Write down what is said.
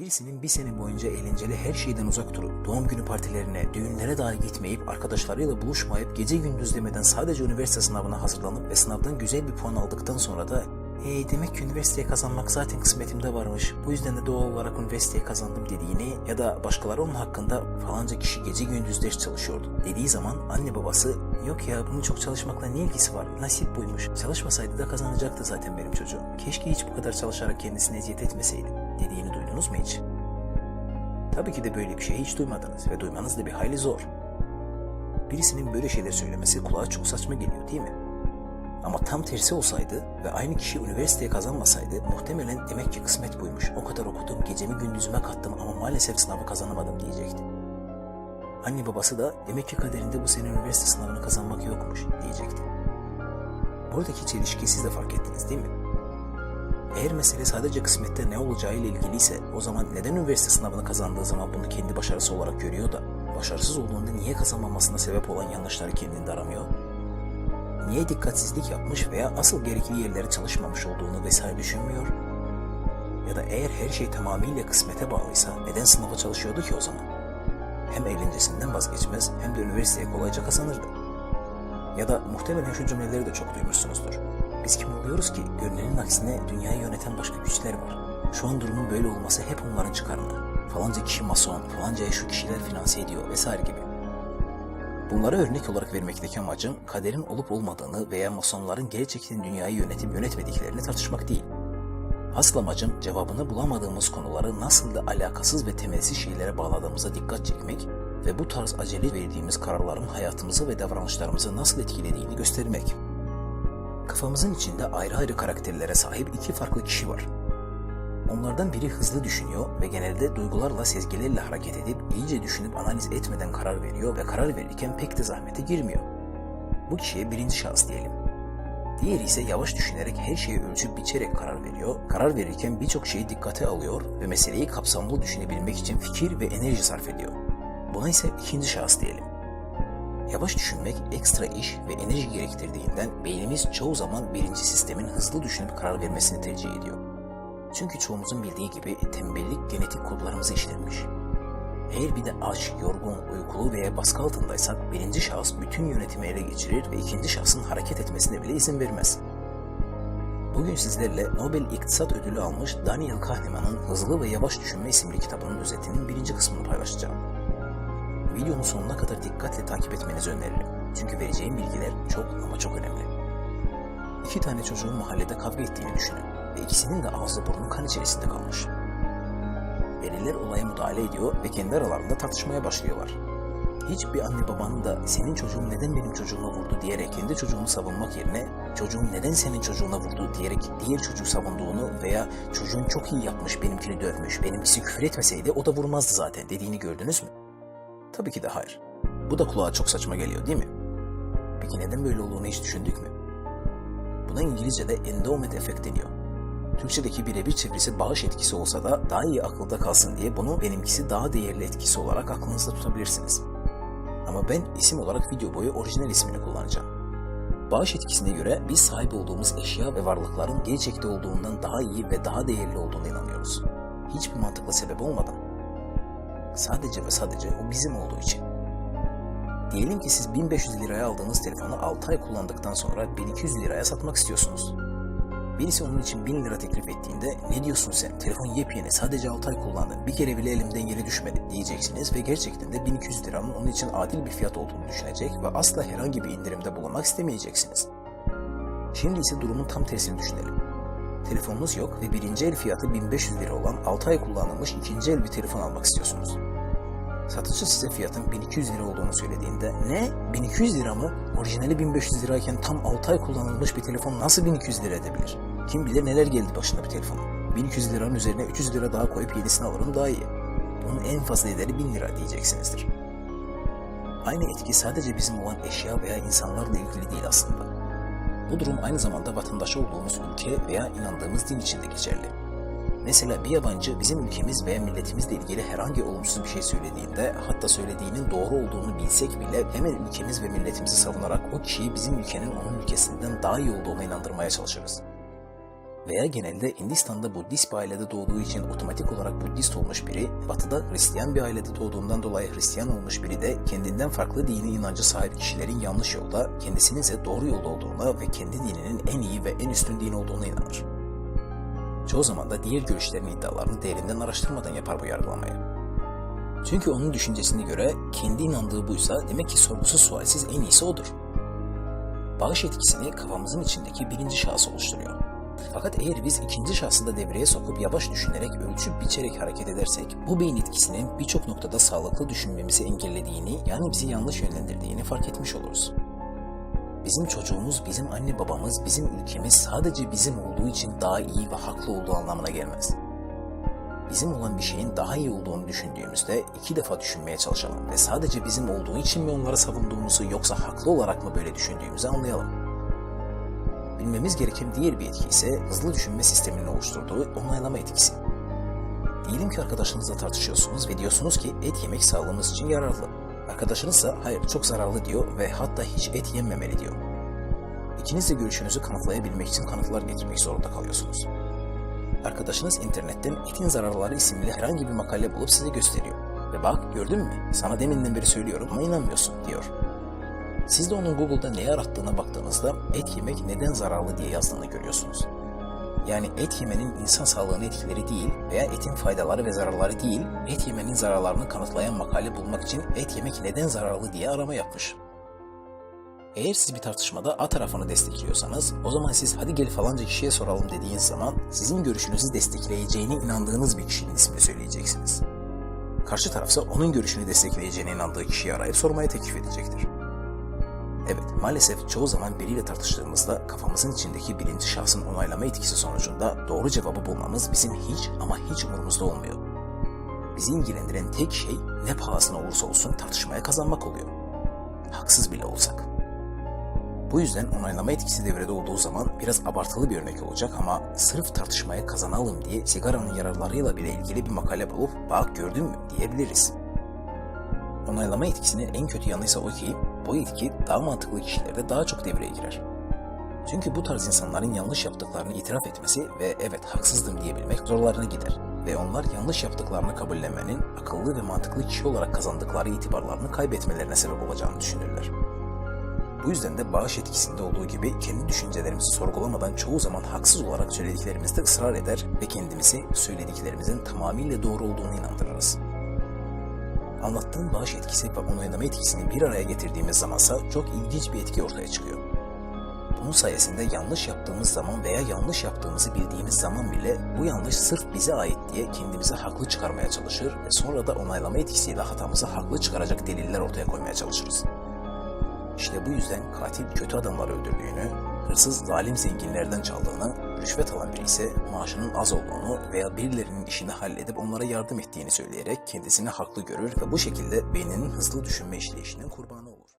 Birisinin bir sene boyunca eğlenceli her şeyden uzak durup, doğum günü partilerine, düğünlere dahi gitmeyip, arkadaşlarıyla buluşmayıp, gece gündüz demeden sadece üniversite sınavına hazırlanıp ve sınavdan güzel bir puan aldıktan sonra da Hey demek ki üniversiteye kazanmak zaten kısmetimde varmış. Bu yüzden de doğal olarak üniversiteye kazandım dediğini ya da başkaları onun hakkında falanca kişi gece gündüz ders çalışıyordu dediği zaman anne babası yok ya bunun çok çalışmakla ne ilgisi var nasip buymuş. Çalışmasaydı da kazanacaktı zaten benim çocuğum. Keşke hiç bu kadar çalışarak kendisine eziyet etmeseydi dediğini duydunuz mu hiç? Tabii ki de böyle bir şey hiç duymadınız ve duymanız da bir hayli zor. Birisinin böyle şeyler söylemesi kulağa çok saçma geliyor değil mi? Ama tam tersi olsaydı ve aynı kişi üniversiteye kazanmasaydı muhtemelen demek ki kısmet buymuş. O kadar okudum, gecemi gündüzüme kattım ama maalesef sınavı kazanamadım diyecekti. Anne babası da demek ki kaderinde bu sene üniversite sınavını kazanmak yokmuş diyecekti. Buradaki çelişkiyi siz de fark ettiniz değil mi? Eğer mesele sadece kısmette ne olacağıyla ilgiliyse o zaman neden üniversite sınavını kazandığı zaman bunu kendi başarısı olarak görüyor da başarısız olduğunda niye kazanmamasına sebep olan yanlışları kendinde aramıyor? niye dikkatsizlik yapmış veya asıl gerekli yerlere çalışmamış olduğunu vesaire düşünmüyor? Ya da eğer her şey tamamıyla kısmete bağlıysa neden sınava çalışıyordu ki o zaman? Hem eğlencesinden vazgeçmez hem de üniversiteye kolayca kazanırdı. Ya da muhtemelen şu cümleleri de çok duymuşsunuzdur. Biz kim oluyoruz ki? Görünenin aksine dünyayı yöneten başka güçler var. Şu an durumun böyle olması hep onların çıkarına. Falanca kişi mason, falancaya şu kişiler finanse ediyor vesaire gibi. Bunları örnek olarak vermekteki amacım kaderin olup olmadığını veya masonların gerçekten dünyayı yönetip yönetmediklerini tartışmak değil. Asıl amacım cevabını bulamadığımız konuları nasıl da alakasız ve temelsiz şeylere bağladığımıza dikkat çekmek ve bu tarz acele verdiğimiz kararların hayatımızı ve davranışlarımızı nasıl etkilediğini göstermek. Kafamızın içinde ayrı ayrı karakterlere sahip iki farklı kişi var. Onlardan biri hızlı düşünüyor ve genelde duygularla, sezgilerle hareket edip iyice düşünüp analiz etmeden karar veriyor ve karar verirken pek de zahmete girmiyor. Bu kişiye birinci şahıs diyelim. Diğeri ise yavaş düşünerek her şeyi ölçüp biçerek karar veriyor, karar verirken birçok şeyi dikkate alıyor ve meseleyi kapsamlı düşünebilmek için fikir ve enerji sarf ediyor. Buna ise ikinci şahıs diyelim. Yavaş düşünmek ekstra iş ve enerji gerektirdiğinden beynimiz çoğu zaman birinci sistemin hızlı düşünüp karar vermesini tercih ediyor. Çünkü çoğumuzun bildiği gibi tembellik genetik kodlarımıza işlenmiş. Eğer bir de aç, yorgun, uykulu veya baskı altındaysak birinci şahıs bütün yönetimi ele geçirir ve ikinci şahsın hareket etmesine bile izin vermez. Bugün sizlerle Nobel İktisat Ödülü almış Daniel Kahneman'ın Hızlı ve Yavaş Düşünme isimli kitabının özetinin birinci kısmını paylaşacağım. Videonun sonuna kadar dikkatle takip etmenizi öneririm. Çünkü vereceğim bilgiler çok ama çok önemli. İki tane çocuğun mahallede kavga ettiğini düşünün ve ikisinin de ağzı burnu kan içerisinde kalmış. Veliler olaya müdahale ediyor ve kendi aralarında tartışmaya başlıyorlar. Hiçbir anne babanın da senin çocuğun neden benim çocuğuma vurdu diyerek kendi çocuğunu savunmak yerine çocuğun neden senin çocuğuna vurdu diyerek diğer çocuğu savunduğunu veya çocuğun çok iyi yapmış benimkini dövmüş benimkisi küfür etmeseydi o da vurmazdı zaten dediğini gördünüz mü? Tabii ki de hayır. Bu da kulağa çok saçma geliyor değil mi? Peki neden böyle olduğunu hiç düşündük mü? Buna İngilizce'de endowment efekt deniyor. Türkçedeki birebir çevirisi bağış etkisi olsa da daha iyi akılda kalsın diye bunu benimkisi daha değerli etkisi olarak aklınızda tutabilirsiniz. Ama ben isim olarak video boyu orijinal ismini kullanacağım. Bağış etkisine göre biz sahip olduğumuz eşya ve varlıkların gerçekte olduğundan daha iyi ve daha değerli olduğuna inanıyoruz. Hiçbir mantıklı sebep olmadan. Sadece ve sadece o bizim olduğu için. Diyelim ki siz 1500 liraya aldığınız telefonu 6 ay kullandıktan sonra 1200 liraya satmak istiyorsunuz. Birisi onun için 1000 lira teklif ettiğinde ne diyorsun sen telefon yepyeni sadece 6 ay kullandın bir kere bile elimden yere düşmedi diyeceksiniz ve gerçekten de 1200 liranın onun için adil bir fiyat olduğunu düşünecek ve asla herhangi bir indirimde bulunmak istemeyeceksiniz. Şimdi ise durumun tam tersini düşünelim. Telefonunuz yok ve birinci el fiyatı 1500 lira olan 6 ay kullanılmış ikinci el bir telefon almak istiyorsunuz. Satıcı size fiyatın 1200 lira olduğunu söylediğinde ne 1200 lira mı? Orijinali 1500 lirayken tam 6 ay kullanılmış bir telefon nasıl 1200 lira edebilir? Kim bilir neler geldi başına bir telefonun. 1200 liranın üzerine 300 lira daha koyup yenisini alırım daha iyi. Bunun en fazla ederi 1000 lira diyeceksinizdir. Aynı etki sadece bizim olan eşya veya insanlarla ilgili değil aslında. Bu durum aynı zamanda vatandaşı olduğumuz ülke veya inandığımız din için de geçerli. Mesela bir yabancı bizim ülkemiz veya milletimizle ilgili herhangi olumsuz bir şey söylediğinde hatta söylediğinin doğru olduğunu bilsek bile hemen ülkemiz ve milletimizi savunarak o kişiyi bizim ülkenin onun ülkesinden daha iyi olduğuna inandırmaya çalışırız. Veya genelde Hindistan'da Budist bir ailede doğduğu için otomatik olarak Budist olmuş biri, Batı'da Hristiyan bir ailede doğduğundan dolayı Hristiyan olmuş biri de kendinden farklı dini inancı sahip kişilerin yanlış yolda, kendisinin ise doğru yolda olduğuna ve kendi dininin en iyi ve en üstün din olduğuna inanır. Çoğu zaman da diğer görüşlerin iddialarını derinden araştırmadan yapar bu yargılamayı. Çünkü onun düşüncesine göre kendi inandığı buysa demek ki sorgusuz sualsiz en iyisi odur. Bağış etkisini kafamızın içindeki birinci şahıs oluşturuyor. Fakat eğer biz ikinci şahsı da devreye sokup yavaş düşünerek, ölçüp biçerek hareket edersek, bu beyin etkisinin birçok noktada sağlıklı düşünmemizi engellediğini, yani bizi yanlış yönlendirdiğini fark etmiş oluruz. Bizim çocuğumuz, bizim anne babamız, bizim ülkemiz sadece bizim olduğu için daha iyi ve haklı olduğu anlamına gelmez. Bizim olan bir şeyin daha iyi olduğunu düşündüğümüzde iki defa düşünmeye çalışalım ve sadece bizim olduğu için mi onları savunduğumuzu yoksa haklı olarak mı böyle düşündüğümüzü anlayalım. Bilmemiz gereken diğer bir etki ise hızlı düşünme sisteminin oluşturduğu onaylama etkisi. Diyelim ki arkadaşınızla tartışıyorsunuz ve diyorsunuz ki et yemek sağlığımız için yararlı. Arkadaşınız ise hayır çok zararlı diyor ve hatta hiç et yenmemeli diyor. İkiniz de görüşünüzü kanıtlayabilmek için kanıtlar getirmek zorunda kalıyorsunuz. Arkadaşınız internetten etin zararları isimli herhangi bir makale bulup size gösteriyor. Ve bak gördün mü sana deminden beri söylüyorum ama inanmıyorsun diyor. Siz de onun Google'da ne arattığına baktığınızda et yemek neden zararlı diye yazdığını görüyorsunuz. Yani et yemenin insan sağlığına etkileri değil veya etin faydaları ve zararları değil, et yemenin zararlarını kanıtlayan makale bulmak için et yemek neden zararlı diye arama yapmış. Eğer siz bir tartışmada A tarafını destekliyorsanız, o zaman siz hadi gel falanca kişiye soralım dediğiniz zaman sizin görüşünüzü destekleyeceğine inandığınız bir kişinin ismini söyleyeceksiniz. Karşı tarafsa onun görüşünü destekleyeceğine inandığı kişiyi arayıp sormaya teklif edecektir. Evet, maalesef çoğu zaman biriyle tartıştığımızda kafamızın içindeki birinci şahsın onaylama etkisi sonucunda doğru cevabı bulmamız bizim hiç ama hiç umurumuzda olmuyor. Bizi ilgilendiren tek şey ne pahasına olursa olsun tartışmaya kazanmak oluyor. Haksız bile olsak. Bu yüzden onaylama etkisi devrede olduğu zaman biraz abartılı bir örnek olacak ama sırf tartışmaya kazanalım diye sigaranın yararlarıyla bile ilgili bir makale bulup bak gördün mü diyebiliriz. Onaylama etkisinin en kötü yanıysa o ki bu etki daha mantıklı kişilerde daha çok devreye girer. Çünkü bu tarz insanların yanlış yaptıklarını itiraf etmesi ve evet haksızdım diyebilmek zorlarına gider. Ve onlar yanlış yaptıklarını kabullenmenin akıllı ve mantıklı kişi olarak kazandıkları itibarlarını kaybetmelerine sebep olacağını düşünürler. Bu yüzden de bağış etkisinde olduğu gibi kendi düşüncelerimizi sorgulamadan çoğu zaman haksız olarak söylediklerimizde ısrar eder ve kendimizi söylediklerimizin tamamıyla doğru olduğunu inandırırız. Anlattığım bağış etkisi ve onaylama etkisini bir araya getirdiğimiz zamansa çok ilginç bir etki ortaya çıkıyor. Bunun sayesinde yanlış yaptığımız zaman veya yanlış yaptığımızı bildiğimiz zaman bile bu yanlış sırf bize ait diye kendimizi haklı çıkarmaya çalışır ve sonra da onaylama etkisiyle hatamızı haklı çıkaracak deliller ortaya koymaya çalışırız. İşte bu yüzden katil kötü adamları öldürdüğünü, hırsız zalim zenginlerden çaldığını, rüşvet alan biri ise maaşının az olduğunu veya birilerinin işini halledip onlara yardım ettiğini söyleyerek kendisini haklı görür ve bu şekilde beyninin hızlı düşünme işleyişinin kurbanı olur.